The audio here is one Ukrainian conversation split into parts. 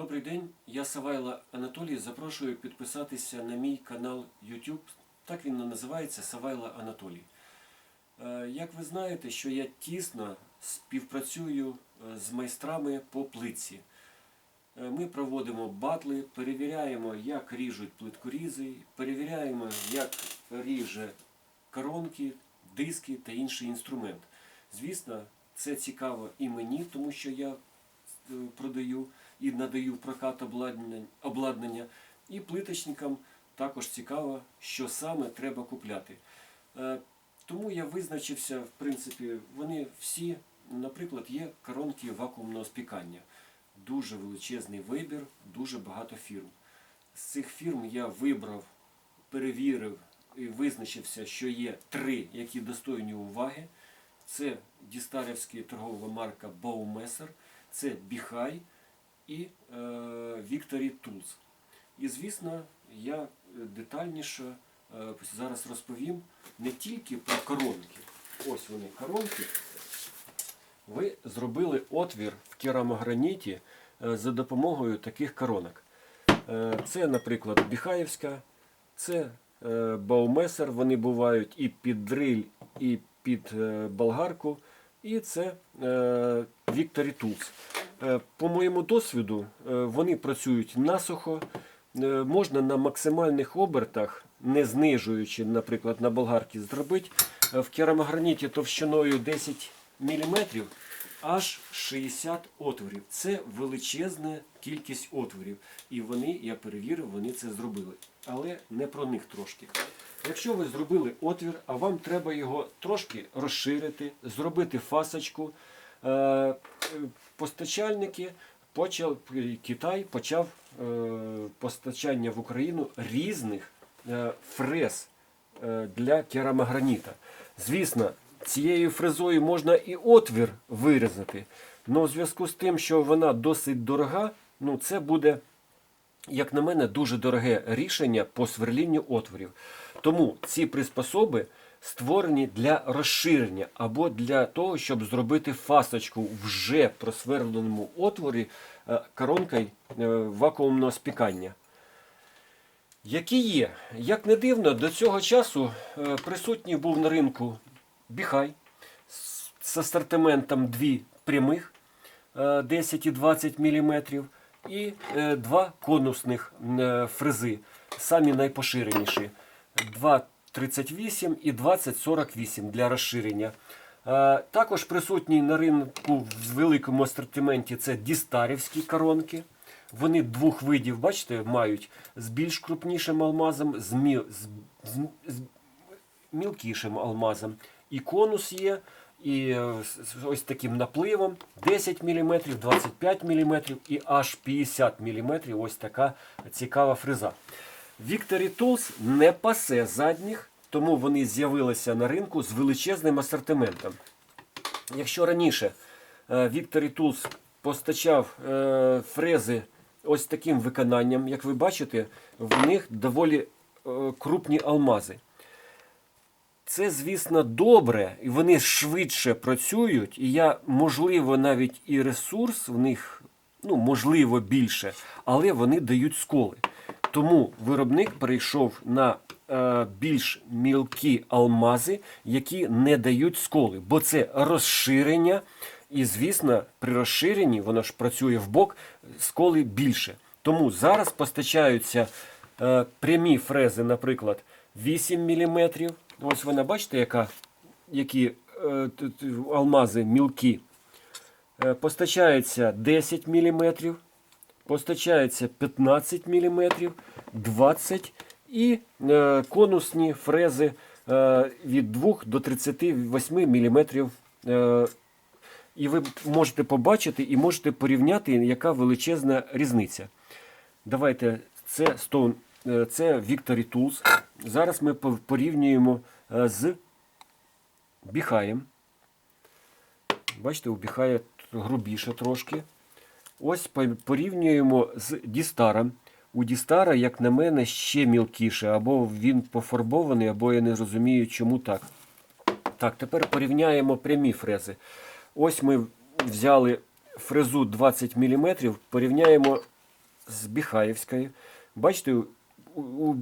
Добрий день, я Савайло Анатолій. Запрошую підписатися на мій канал YouTube. Так він називається Савайло Анатолій. Е, Як ви знаєте, що я тісно співпрацюю е, з майстрами по плитці. Е, Ми проводимо батли, перевіряємо, як ріжуть плиткорізи, перевіряємо, як ріже коронки, диски та інший інструмент. Звісно, це цікаво і мені, тому що я продаю і надаю в прокат обладнання, обладнання. І плиточникам також цікаво, що саме треба купляти. Е, Тому я визначився, в принципі, вони всі, наприклад, є коронки вакуумного спікання. Дуже величезний вибір, дуже багато фірм. З цих фірм я вибрав, перевірив і визначився, що є три, які достойні уваги. Це дістарівська торгова марка Baumesser, це Біхай і е, Victory Tools. І звісно, я детальніше е, зараз розповім не тільки про коронки. Ось вони коронки. Ви зробили отвір в керамограніті е, за допомогою таких коронок. Це, наприклад, Біхаївська, це Баумесер, вони бувають і під дриль, і під болгарку. І це е, Victory Tools. Е, По моєму досвіду, е, вони працюють насухо, е, можна на максимальних обертах, не знижуючи, наприклад, на болгарці зробити е, в керамограніті товщиною 10 мм аж 60 отворів. Це величезна кількість отворів. І вони, я перевірив, вони це зробили. Але не про них трошки. Якщо ви зробили отвір, а вам треба його трошки розширити, зробити фасочку, е, постачальники почав, Китай почав е, постачання в Україну різних е, фрез для керамограніта. Звісно, цією фрезою можна і отвір вирізати, але в зв'язку з тим, що вона досить дорога, ну це буде, як на мене, дуже дороге рішення по сверлінню отворів. Тому ці приспособи створені для розширення або для того, щоб зробити фасочку в вже просверленому отворі е, коронкою е, вакуумного спікання. Які є, як не дивно, до цього часу е, присутній був на ринку Біхай з асортиментом дві прямих е, 10 і 20 мм і е, два конусних е, фрези, самі найпоширеніші 2,38 і 20,48 для розширення. Е, Також присутній на ринку в великому асортименті це дістарівські коронки. Вони двох видів, бачите, мають з більш крупнішим алмазом, з, міл, з, з, з мілкішим алмазом. І конус є, і е, ось таким напливом 10 мм, 25 мм і аж 50 мм. Ось така цікава фреза. Victory Tools не пасе задніх, тому вони з'явилися на ринку з величезним асортиментом. Якщо раніше е, Victory Tools постачав е, фрези ось таким виконанням, як ви бачите, в них доволі крупні алмази. Це, звісно, добре, і вони швидше працюють, і я, можливо, навіть і ресурс в них, ну, можливо, більше, але вони дають сколи. Тому виробник перейшов на е, більш мілкі алмази, які не дають сколи, бо це розширення, і, звісно, при розширенні воно ж працює в бок, сколи більше. Тому зараз постачаються е, прямі фрези, наприклад, 8 мм. Ось вона, бачите, яка, які е, алмази мілкі. Е, постачається 10 мм, постачається 15 мм, 20 і е, конусні фрези е, від 2 до 38 мм. Е, і ви можете побачити і можете порівняти, яка величезна різниця. Давайте це Stone, це Victory Tools. Зараз ми порівнюємо е, з Біхаєм. Бачите, у Біхая грубіше трошки. Ось порівнюємо з Дістаром. У Дістара, як на мене, ще мілкіше, або він пофарбований, або я не розумію, чому так. Так, тепер порівняємо прямі фрези. Ось ми взяли фрезу 20 мм, порівняємо з Біхаєвської. Бачите, у, у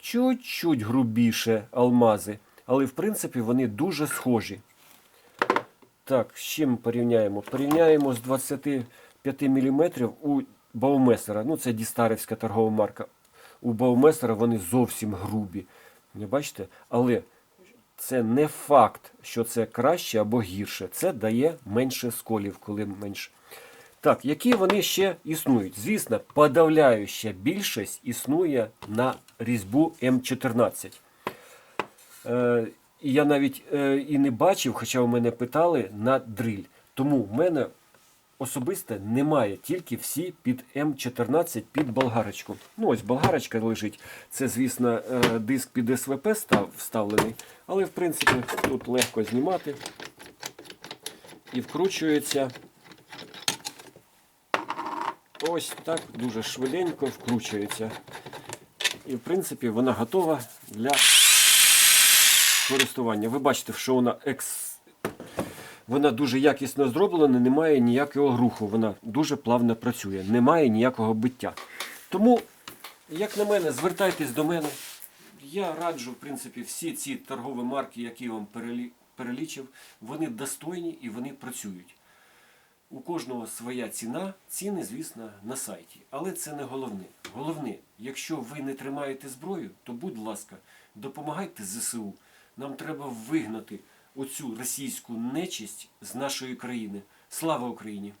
чуть-чуть грубіше алмази, але в принципі вони дуже схожі. Так, з чим порівняємо? Порівняємо з 25 мм у Баумесера. Ну, це Дістарівська торгова марка. У Баумесера вони зовсім грубі. Не бачите? Але це не факт, що це краще або гірше. Це дає менше сколів, коли менше. Так, які вони ще існують? Звісно, подавляюча більшість існує на різьбу М14. Е, я навіть е, і не бачив, хоча у мене питали на дриль. Тому в мене особисто немає, тільки всі під М14 під болгарочку. Ну ось болгарочка лежить. Це, звісно, е, диск під СВП став, вставлений, але в принципі тут легко знімати. І вкручується ось так дуже швиденько вкручується. І в принципі вона готова для користування. Ви бачите, що вона екс... вона дуже якісно зроблена, немає ніякого руху. Вона дуже плавно працює, немає ніякого биття. Тому, як на мене, звертайтесь до мене. Я раджу, в принципі, всі ці торгові марки, які я вам перелічив, вони достойні і вони працюють. У кожного своя ціна, ціни, звісно, на сайті. Але це не головне. Головне, якщо ви не тримаєте зброю, то будь ласка, допомагайте ЗСУ. Нам треба вигнати оцю російську нечисть з нашої країни. Слава Україні!